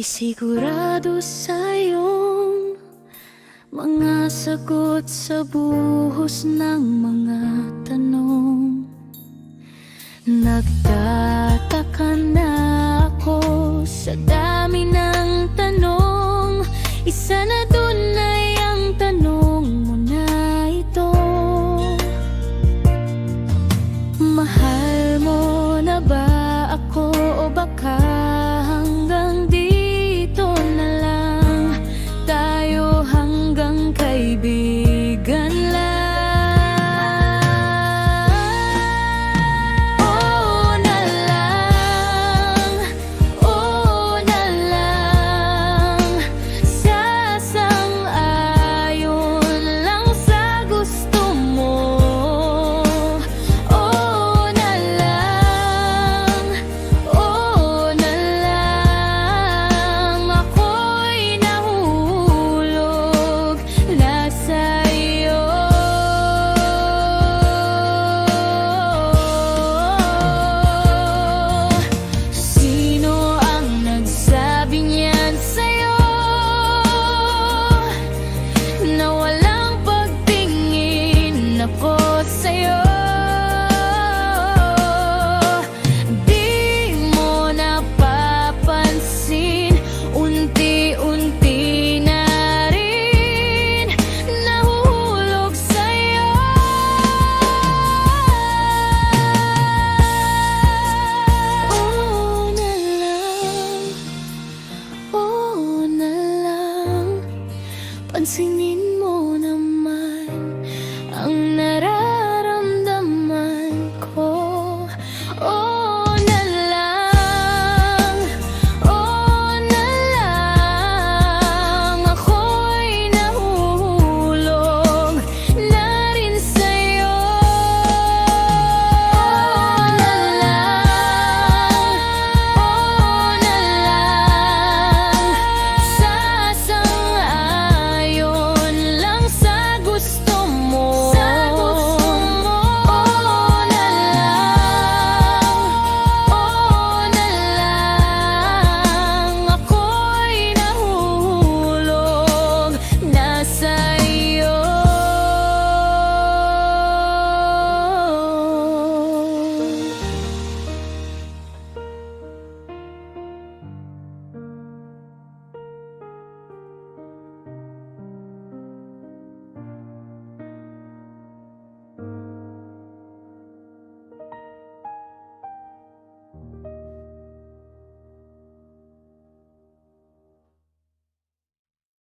Di sigurado sa iyong mga sagot sa buhos ng mga tanong. Nagtataka na ako sa dami ng tanong. Isa na na Xin